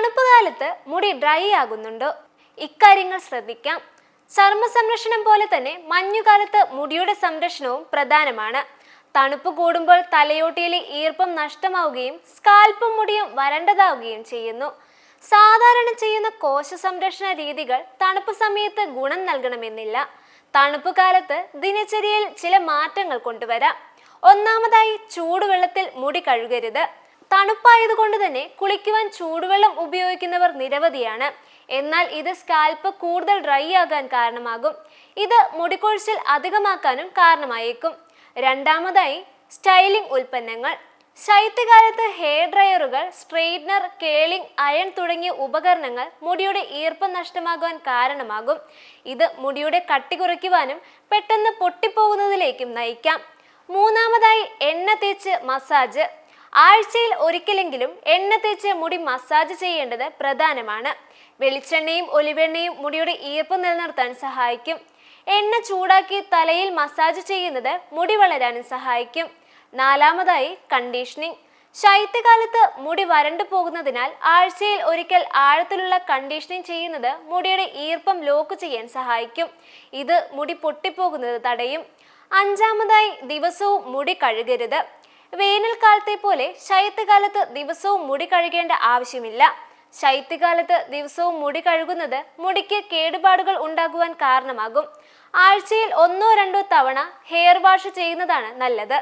തണുപ്പ് കാലത്ത് മുടി ഡ്രൈ ആകുന്നുണ്ടോ. ഇക്കാര്യങ്ങൾ ശ്രദ്ധിക്കാം. ചർമ്മ സംരക്ഷണം പോലെ തന്നെ മഞ്ഞുകാലത്ത് മുടിയുടെ സംരക്ഷണവും പ്രധാനമാണ്. തണുപ്പ് കൂടുമ്പോൾ തലയോട്ടിയിലെ ഈർപ്പം നഷ്ടമാവുകയും സ്കാൽപ്പും മുടിയും വരണ്ടതാവുകയും ചെയ്യുന്നു. സാധാരണ ചെയ്യുന്ന കോശ സംരക്ഷണ രീതികൾ തണുപ്പ് സമയത്ത് ഗുണം നൽകണമെന്നില്ല. തണുപ്പ് കാലത്ത് ദിനചര്യയിൽ ചില മാറ്റങ്ങൾ കൊണ്ടുവരാം. ഒന്നാമതായി ചൂടുവെള്ളത്തിൽ മുടി കഴുകരുത്. തണുപ്പായതുകൊണ്ട് തന്നെ കുളിക്കുവാൻ ചൂടുവെള്ളം ഉപയോഗിക്കുന്നവർ നിരവധിയാണ്. എന്നാൽ ഇത് സ്കാൽപ്പ് കൂടുതൽ ഡ്രൈ ആകാൻ കാരണമാകും. ഇത് മുടികൊഴിച്ചിൽ അധികമാക്കാനും കാരണമായേക്കും. രണ്ടാമതായി സ്റ്റൈലിംഗ് ഉൽപ്പന്നങ്ങൾ. ശൈത്യകാലത്ത് ഹെയർ ഡ്രയറുകൾ സ്ട്രെയിറ്റ്നർ കേളിംഗ് അയൺ തുടങ്ങിയ ഉപകരണങ്ങൾ മുടിയുടെ ഈർപ്പം നഷ്ടമാകുവാൻ കാരണമാകും. ഇത് മുടിയുടെ കട്ടി കുറയ്ക്കുവാനും പെട്ടെന്ന് പൊട്ടിപ്പോകുന്നതിലേക്കും നയിക്കാം. മൂന്നാമതായി എണ്ണ തേച്ച് മസാജ്. ആഴ്ചയിൽ ഒരിക്കലെങ്കിലും എണ്ണ തേച്ച് മുടി മസാജ് ചെയ്യേണ്ടത് പ്രധാനമാണ്. വെളിച്ചെണ്ണയും ഒലിവെണ്ണയും മുടിയുടെ ഈർപ്പം നിലനിർത്താൻ സഹായിക്കും. എണ്ണ ചൂടാക്കി തലയിൽ മസാജ് ചെയ്യുന്നത് മുടി വളരാനും സഹായിക്കും. നാലാമതായി കണ്ടീഷനിങ്. ശൈത്യകാലത്ത് മുടി വരണ്ടു പോകുന്നതിനാൽ ആഴ്ചയിൽ ഒരിക്കൽ ആഴത്തിലുള്ള കണ്ടീഷനിങ് ചെയ്യുന്നത് മുടിയുടെ ഈർപ്പം ലോക്ക് ചെയ്യാൻ സഹായിക്കും. ഇത് മുടി പൊട്ടിപ്പോകുന്നത് തടയും. അഞ്ചാമതായി ദിവസവും മുടി കഴുകരുത്. വേനൽക്കാലത്തെ പോലെ ശൈത്യകാലത്ത് ദിവസവും മുടി കഴുകേണ്ട ആവശ്യമില്ല. ശൈത്യകാലത്ത് ദിവസവും മുടി കഴുകുന്നത് മുടിക്ക് കേടുപാടുകൾ ഉണ്ടാകുവാൻ കാരണമാകും. ആഴ്ചയിൽ ഒന്നോ രണ്ടോ തവണ ഹെയർ വാഷ് ചെയ്യുന്നതാണ് നല്ലത്.